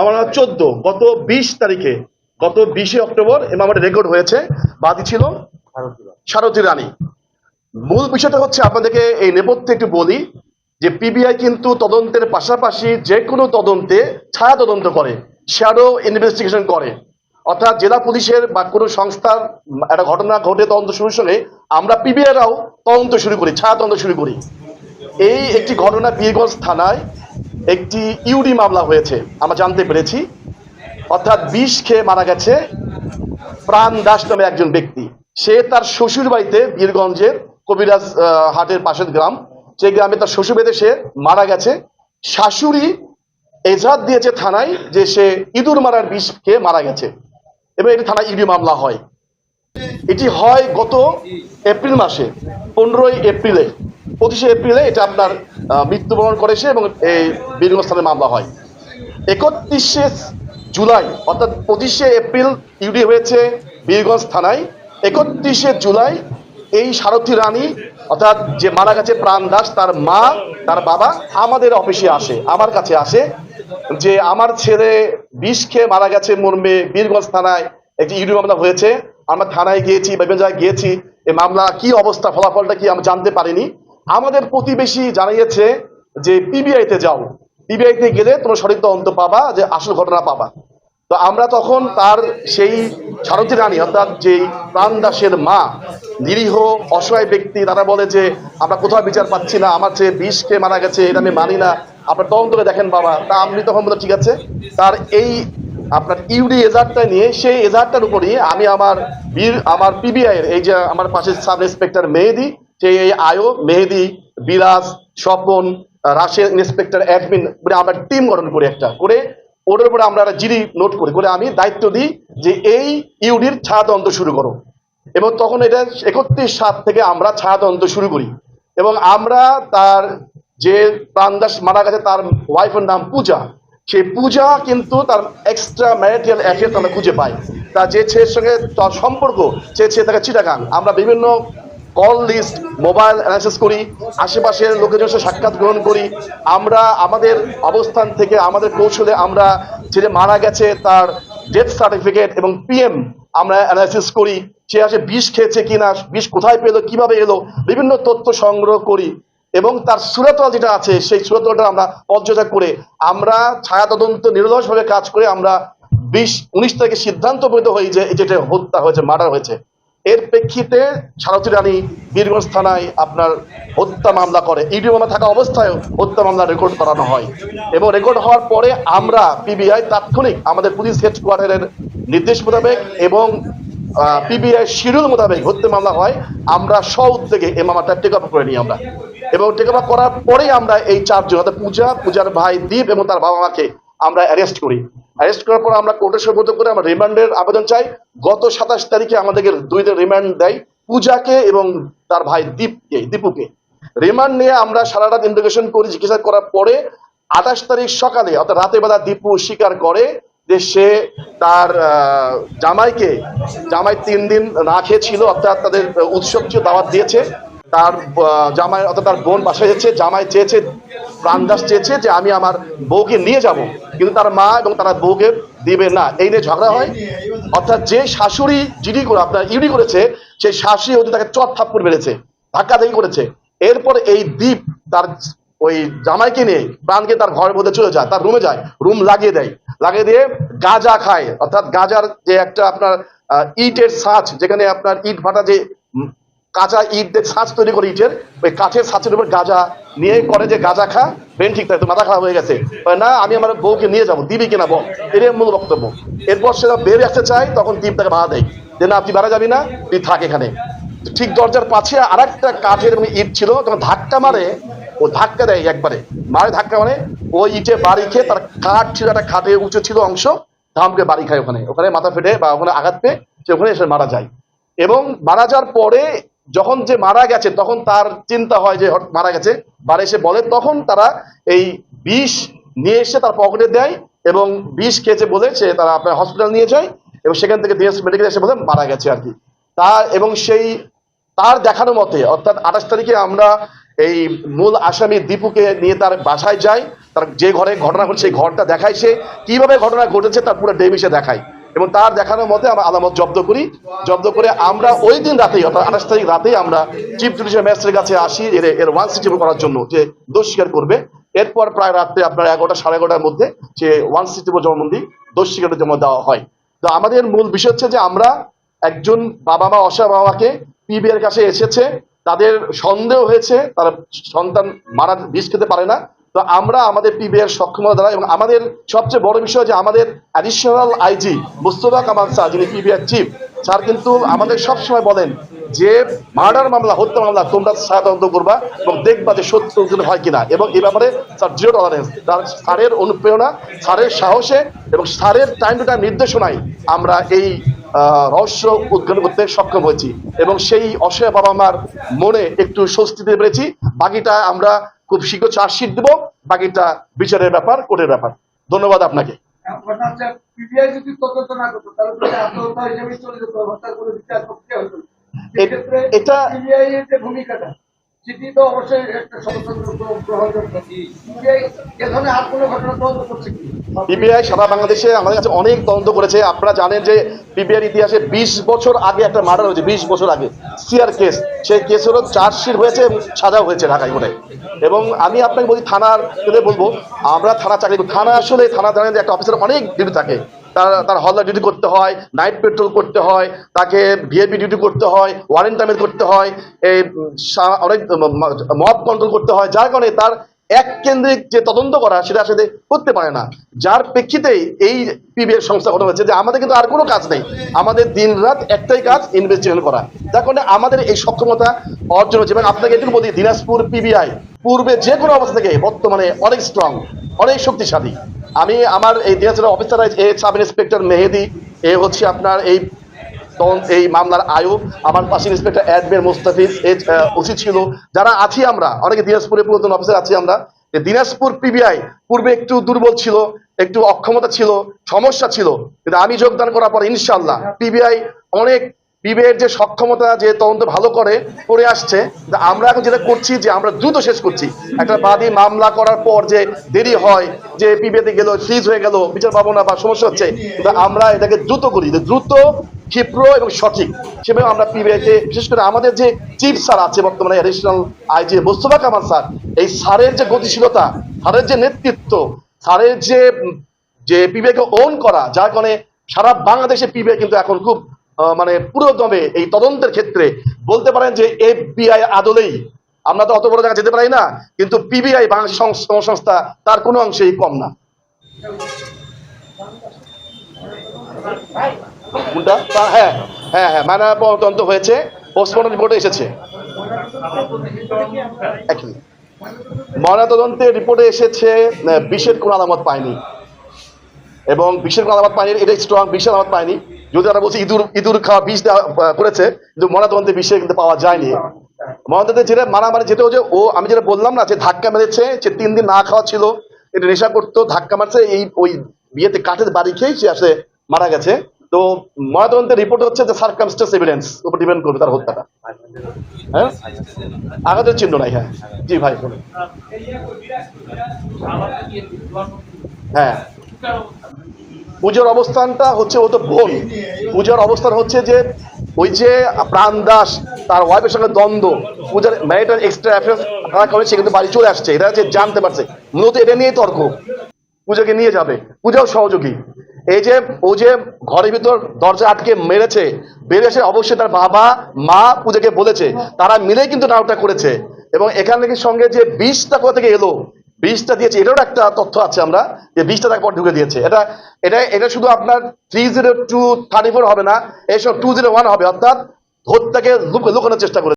আমার চোদ্দ। গত বিশ তারিখে গত বিশে অক্টোবর এবং আমার রেকর্ড হয়েছে। বাদী ছিল সারথী রানী। মূল বিষয়টা হচ্ছে আপনাদেরকে এই নেপথ্যে একটু বলি যে পিবিআই কিন্তু তদন্তের পাশাপাশি যে কোনো তদন্তে ছায়া তদন্ত করে শ্যাডো ইনভেস্টিগেশন করে। অর্থাৎ জেলা পুলিশের বা কোনো সংস্থার একটা ঘটনা ঘটে তদন্ত শুরুর সঙ্গে আমরা পিবিআইরাও তদন্ত শুরু করি ছায়া তদন্ত শুরু করি। এই একটি ঘটনা বীরগঞ্জ থানায় একটি ইউডি মামলা হয়েছে, আমরা জানতে পেরেছি। অর্থাৎ বিষ খেয়ে মারা গেছে প্রাণ দাস নামে একজন ব্যক্তি। সে তার শ্বশুর বাড়িতে বীরগঞ্জের কবিরাজ হাটের পাশের গ্রাম। সেই গ্রামে তার শ্বশুর বাড়িতে সে মারা গেছে। শাশুড়ি এজাহার দিয়েছে থানায় যে সে ইঁদুর মারার বিষ খেয়ে মারা গেছে। এবং এটি থানায় ইডি মামলা হয়। এটি হয় গত এপ্রিল মাসে, পনেরোই এপ্রিলে, পঁচিশে এপ্রিলে এটা আপনার মৃত্যুবরণ করেছে এবং এই বীরগঞ্জ থানায় মামলা হয়। একত্রিশে জুলাই, অর্থাৎ পঁচিশে এপ্রিল ইউডি হয়েছে বীরগঞ্জ থানায়। একত্রিশে জুলাই এই সারথী রানী, অর্থাৎ যে মারা গেছে প্রাণ দাস, তার মা, তার বাবা আমাদের অফিসে আসে, আমার কাছে আসে যে আমার ছেলে বিষ খেয়ে মারা গেছে মর্মে বীরগঞ্জ থানায়। একটি ইউডি মামলা হয়েছে। আমরা থানায় গিয়েছি, বিভিন্ন জায়গায় গিয়েছি। এই মামলা কি অবস্থা, ফলাফলটা কি আমি জানতে পারিনি। আমাদের প্রতিবেশী জানিয়েছে যে পিবিআইতে যাও। পিবিআইতে গেলে তোমার সঠিক তদন্ত পাবা, যে আসল ঘটনা পাবা। তো আমরা তখন তার সেই সারথী রানী, অর্থাৎ যেই প্রাণ দাসের মা, নিরীহ, অসহায় ব্যক্তি, তারা বলে যে, আমরা কোথাও বিচার পাচ্ছি না, আমার চেয়ে বিষ খেয়ে মারা গেছে, এটা আমি মানি না, আপনার তদন্ত করে দেখেন বাবা। তা আমি তখন বলে ঠিক আছে। তার এই আপনার ইউডি এজাহারটা নিয়ে, সেই এজাহারটার উপরই আমি আমার বীর, আমার পিবিআই এর এই যে আমার পাশে সাব ইন্সপেক্টর মেহেদি সেই এই আয়ো, মেহেদি বিরাজ স্বপন রাশিয়ান ইন্সপেক্টর, অ্যাডমিন মানে আমরা টিম গঠন করি একটা করে। ওটার উপরে আমরা একটা জিডি নোট করি করে আমি দায়িত্ব দিই যে এই ইউডির ছায়া তদন্ত শুরু করো। এবং তখন এটা একত্রিশ সাত থেকে আমরা ছায়া তদন্ত শুরু করি। এবং আমরা তার যে প্রাণদাস মারা গেছে, তার ওয়াইফের নাম পূজা। সেই পূজা কিন্তু তার এক্সট্রা ম্যারিটাল অ্যাফেয়ার্স আমরা খুঁজে পাই। তার যে ছেলের সঙ্গে তার সম্পর্ক, সে ছেলে তাকে চিটাগাং। আমরা বিভিন্ন কল লিস্ট মোবাইল অ্যানালিসিস করি, আশেপাশের লোকেদের সাথে সাক্ষাৎ গ্রহণ করি। আমরা আমাদের অবস্থান থেকে আমাদের কৌশলে আমরা যে মারা গেছে তার ডেথ সার্টিফিকেট এবং পিএম আমরা অ্যানালিসিস করি, সে আসে বিষ খেয়েছে কিনা, বিষ কোথায় পেল, কীভাবে এলো, বিভিন্ন তথ্য সংগ্রহ করি এবং তার সুরতল যেটা আছে, সেই সুরতলটা আমরা পর্যবেক্ষণ করে, আমরা ছায়া তদন্ত নিরলসভাবে কাজ করে আমরা বিশ, উনিশ তারিখে সিদ্ধান্ত উপনীত হই যে যেটা হত্যা হয়েছে, মার্ডার হয়েছে। এর প্রেক্ষিতে সারথী রানী বীরগঞ্জ থানায় আপনার হত্যা মামলা করে। ইডি মামলা থাকা অবস্থায় হত্যা মামলা রেকর্ড করানো হয়। এবং রেকর্ড হওয়ার পরে আমরা পিবিআই তাৎক্ষণিক আমাদের পুলিশ হেডকোয়ার্টারের নির্দেশ মোতাবেক এবং পিবিআই শিডিউল মোতাবেক হত্যা মামলা হয়। আমরা স্ব উদ্যোগে এই মামলাটা টেক আপ করে নিই আমরা। এবং টেক আপ করার পরেই আমরা এই চারজন, অর্থাৎ পূজা, পূজার ভাই দীপ এবং তার বাবা মাকে আমরা অ্যারেস্ট করি। অ্যারেস্ট করার পর আমরা কোর্টে সম্মত করে আমরা রিমান্ডের আবেদন চাই। গত সাতাশ তারিখে আমাদেরকে দুই দিন রিমান্ড দেয় পূজাকে এবং তার ভাই দীপকে, দীপুকে। রিমান্ড নিয়ে আমরা সারা রাত ইন্টিগ্রেশন করি জিজ্ঞাসা করার পরে আঠাশ তারিখ সকালে, অর্থাৎ রাতের বেলা দীপু স্বীকার করে যে সে তার জামাইকে, জামাই তিন দিন না খেয়েছিল অর্থাৎ তাদের উৎসব দাওয়াত দিয়েছে। তার জামাই, অর্থাৎ তার বোন বাসায় যাচ্ছে, জামাই চেয়েছে প্রাণদাস চেয়েছে যে আমি আমার বউকে নিয়ে যাব। কিন্তু তার মা এবং তার বউকে দিবে না। এই নিয়ে ঝগড়া হয়। অর্থাৎ যে শাশুড়ি জিডি করে, আপনার ইউডি করেছে সেই শাশুড়ি ওদের তাকে চট মেরেছে, ধাক্কা ধাক্কি করেছে। এরপর এই দ্বীপ তার ওই জামাইকে নিয়ে প্রাণকে তার ঘরের মধ্যে চলে যায়, তার রুমে যায় রুম লাগিয়ে দেয়। লাগিয়ে দিয়ে গাঁজা খায়। অর্থাৎ গাঁজার যে একটা আপনার ইটের সাজ যেখানে আপনার ইট ভাটা যে কাঁচা ইট দিয়ে ছাঁচ তৈরি করে ইটের, ওই কাঠের ছাঁচের উপর গাঁজা নিয়ে করে যে গাঁজা খা, ব্রেন ঠিক থাকে মাথা খারাপ হয়ে গেছে। না, আমি আমার বউকে নিয়ে যাব, দিবি কিনা বল? এটাই মূল বক্তব্য। এরপর সেটা বের আসতে চায়, তখন দ্বীপ তাকে বাধা দেয়। যে, না, তুই বাড়া যাবি না, তুই থাক এখানে। ঠিক দরজার পাশে আর একটা কাঠের ইট ছিল, তখন ধাক্কা মারে, ও ধাক্কা দেয় একবারে। মারে ধাক্কা মানে ওই ইটে বাড়ি খেয়ে তার কাঠ ছিল, একটা খাটে উঁচু ছিল অংশ, ধামকে বাড়ি খায় ওখানে। ওখানে মাথা ফেটে বা ওখানে আঘাত পেয়ে সে ওখানে এসে মারা যায়। এবং মারা যাওয়ার পরে যখন যে মারা গেছে, তখন তার চিন্তা হয় যে মারা গেছে। বাড়ি এসে বলে, তখন তারা এই বিষ নিয়ে এসে তার পকেটে দেয় এবং বিষ খেয়েছে বলে সে তারা আপনার হসপিটাল নিয়ে যায় এবং সেখান থেকে ডিএস মেডিকেল এসে বলে মারা গেছে আর কি। তার এবং সেই, তার দেখানো মতে, অর্থাৎ আঠাশ তারিখে আমরা এই মূল আসামি দীপুকে নিয়ে তার বাসায় যাই, তার যে ঘরে ঘটনা ঘটছে সেই ঘরটা দেখায় সে। কীভাবে ঘটনা ঘটেছে তার পুরো ডেমিসে দেখায়। এবং তার দেখানোর মতে আমরা আলামত জব্দ করি। জব্দ করে আমরা ওই দিন রাতেই, অর্থাৎ আঠাশ তারিখ রাতেই আমরা চিফ জুডিশিয়াল ম্যাজিস্ট্রেটের কাছে আসি, এর এর ওয়ান সিক্সটি করার জন্য যে দোষ স্বীকার করবে। এরপর প্রায় রাত্রে আপনার এগারোটা, সাড়ে এগারোটার মধ্যে যে ওয়ান সিক্সটি জবানবন্দি দোষ স্বীকারের জমা দেওয়া হয়। তো আমাদের মূল বিষয় হচ্ছে যে আমরা একজন বাবা মা অসহায় বাবাকে পিবিআর কাছে এসেছে। তাদের সন্দেহ হয়েছে, তারা সন্তান মারা, বিষ খেতে পারে না। তো আমরা আমাদের পিবিআর সক্ষমতা দ্বারা এবং আমাদের সবচেয়ে বড় বিষয় যে আমাদের additional I G Mustafa Kamal sir, যিনি P B R chief sir কিন্তু আমাদের সবসময় বলেন যে মার্ডার মামলা, হত্যা মামলা, তোমরা তদন্ত করবা এবং দেখবা যে সত্য হয় কিনা। এবং এই ব্যাপারে স্যার জিরো টলারেন্স তার স্যারের অনুপ্রেরণা, স্যারের সাহসে এবং স্যারের টাইম টু টাইম নির্দেশনায় আমরা এই রহস্য উদ্ঘাটন করতে সক্ষম হয়েছি। এবং সেই অসহায় বাবা মার মনে একটু স্বস্তি দিতে পেরেছি। বাকিটা আমরা খুব শীঘ্র চার্জশিট দেবো বাকিটা বিচারের ব্যাপার কোর্টের ব্যাপার। ধন্যবাদ আপনাকে। এটা এটা আত্মহত্যা হিসেবে চলে যেত হত্যার কোনো বিচার প্রক্রিয়া হতো না। সেক্ষেত্রে এটা- পিবিআই এর যে ভূমিকাটা সেটি তো অবশ্যই একটা স্বতন্ত্র গ্রহণযোগ্য পিবিআই এ ধরনের আর কোনো ঘটনা তদন্ত করছে কি? পিবিআই সারা বাংলাদেশে আমাদের কাছে অনেক তদন্ত করেছে। আপনারা জানেন যে পিবিআর ইতিহাসে বিশ বছর আগে একটা মার্ডার হয়েছে, বিশ বছর আগে। সিআর কেস, সেই কেসেরও চার্জশিট হয়েছে এবং সাজা হয়েছে ঢাকায় করে এবং আমি আপনাকে বলি, থানার বলব, আমরা থানা চাকরি করি। থানা আসলে, থানা জানেন যে একটা অফিসার অনেক ডিউটি থাকে। তার তার হলদার ডিউটি করতে হয় নাইট পেট্রোল করতে হয়, তাকে ভিআইপি ডিউটি করতে হয় ওয়ারেন্ট করতে হয়, এই অনেক মব কন্ট্রোল করতে হয়, যার কারণে তার এক কেন্দ্রিক যে তদন্ত করা, সেটা আসলে করতে পারে না। যার প্রেক্ষিতেই এই পিবিএর সংস্থা ঘটনা হচ্ছে যে আমাদের কিন্তু আর কোনো কাজ নেই। আমাদের দিন রাত একটাই কাজ ইনভেস্টিগেশন করা। যার কারণে আমাদের এই সক্ষমতা অর্জন হচ্ছে এবং আপনাকে এটুকু বলি, দিনাজপুর পিবিআই পূর্বে যে কোনো অবস্থা থেকে বর্তমানে অনেক স্ট্রং অনেক শক্তিশালী। আমি আমার এই দিনাজপুরের অফিসার এ সাব ইন্সপেক্টর মেহেদি, এ হচ্ছে আপনার এই এই মামলার আয়ু, আমার পাশে ইন্সপেক্টর অ্যাডমের মোস্তাফিজ, এ উচিত ছিল, যারা আছি আমরা, অনেকে দিনাজপুরে পুরাতন অফিসার আছি আমরা দিনাজপুর পিবিআই পূর্বে একটু দুর্বল ছিল, একটু অক্ষমতা ছিল, সমস্যা ছিল, কিন্তু আমি যোগদান করার পর ইনশাল্লাহ পিবিআই অনেক পিবিআইয়ের যে সক্ষমতা, যে তদন্ত ভালো করে করে আসছে আমরা এখন যেটা করছি যে আমরা দ্রুত শেষ করছি। একটা বাদী মামলা করার পর যে দেরি হয়, যে পিবিআইতে গেল ফ্রিজ হয়ে গেল, বিচার পাবো না বা সমস্যা হচ্ছে আমরা এটাকে দ্রুত করি। যে দ্রুত, ক্ষিপ্র এবং সঠিক। সেভাবে আমরা পিবিআইকে বিশেষ করে আমাদের যে চিফ স্যার আছে বর্তমানে additional I G Mostafa Kamal sir, এই স্যারের যে গতিশীলতা, স্যারের যে নেতৃত্ব, স্যারের যে যে পিবিআইকে ওন করা, যার কারণে সারা বাংলাদেশে পিবিআই কিন্তু এখন খুব মানে পুরোদমে এই তদন্তের ক্ষেত্রে বলতে পারেন যে এফবিআই আদলেই, আমরা তো অত বড় জায়গা যেতে পারি না, কিন্তু পিবিআই বাংলাদেশ সংস্থা তার কোনো অংশেই কম না। কোনটা? হ্যাঁ হ্যাঁ হ্যাঁ মানে তদন্ত হয়েছে পোস্টমর্টম রিপোর্টে এসেছে। ময়নাতদন্তের রিপোর্টে এসেছে বিষের কোনো আলামত পায়নি। এবং বিষের কোনো আলামত পায়নি, এটা স্ট্রং বিষের আলামত পায়নি। যদি তারা বলছে ইঁদুর ইঁদুর খাওয়া বিষ করেছে, কিন্তু ময়নাতদন্তে বিষে কিন্তু পাওয়া যায়নি। ময়নাতদন্তে যেটা মারামারি যেটা যে ও, আমি যেটা বললাম না, যে ধাক্কা মেরেছে, যে তিন দিন না খাওয়া ছিল, এটা নেশা করতো, ধাক্কা মারছে, এই ওই বিয়েতে কাঠের বাড়ি খেয়েই সে আসলে মারা গেছে। তো ময়নাতদন্তের রিপোর্ট হচ্ছে যে সার্কামস্টেন্স এভিডেন্স উপর ডিপেন্ড করবে তার হত্যাটা। হ্যাঁ? আঘাতের চিহ্ন নাই হ্যাঁ। জি ভাই। হ্যাঁ। পুজোর অবস্থানটা হচ্ছে ও তো বোন পূজার অবস্থান হচ্ছে যে ওই যে প্রাণ দাস, তার ওয়াইফের সঙ্গে দ্বন্দ্ব। পূজার ম্যারিটাল এক্সট্রা অ্যাফেয়ার্স তারা করে সে কিন্তু বাড়ি চলে আসছে এটা হচ্ছে জানতে পারছে। মূলত এটা নিয়েই তর্ক। পূজাকে নিয়ে যাবে। পূজাও সহযোগী। এই যে ও যে ঘরের ভিতর দরজা আটকে মেরেছে এসে অবশ্যই তার বাবা, মা পূজাকে বলেছে। তারা মিলেই কিন্তু নাটকটা করেছে। এবং এখান থেকে সঙ্গে যে বিষটা কোথা থেকে এলো বিষটা দিয়েছে, এটারও একটা তথ্য আছে আমরা, যে বিষটা তাকে পর ঢুকে দিয়েছে। এটা এটা এটা শুধু আপনার three zero two thirty four হবে না, এসব টু জিরো ওয়ান হবে, অর্থাৎ হত্যাকে লুক- লুকানোর চেষ্টা করে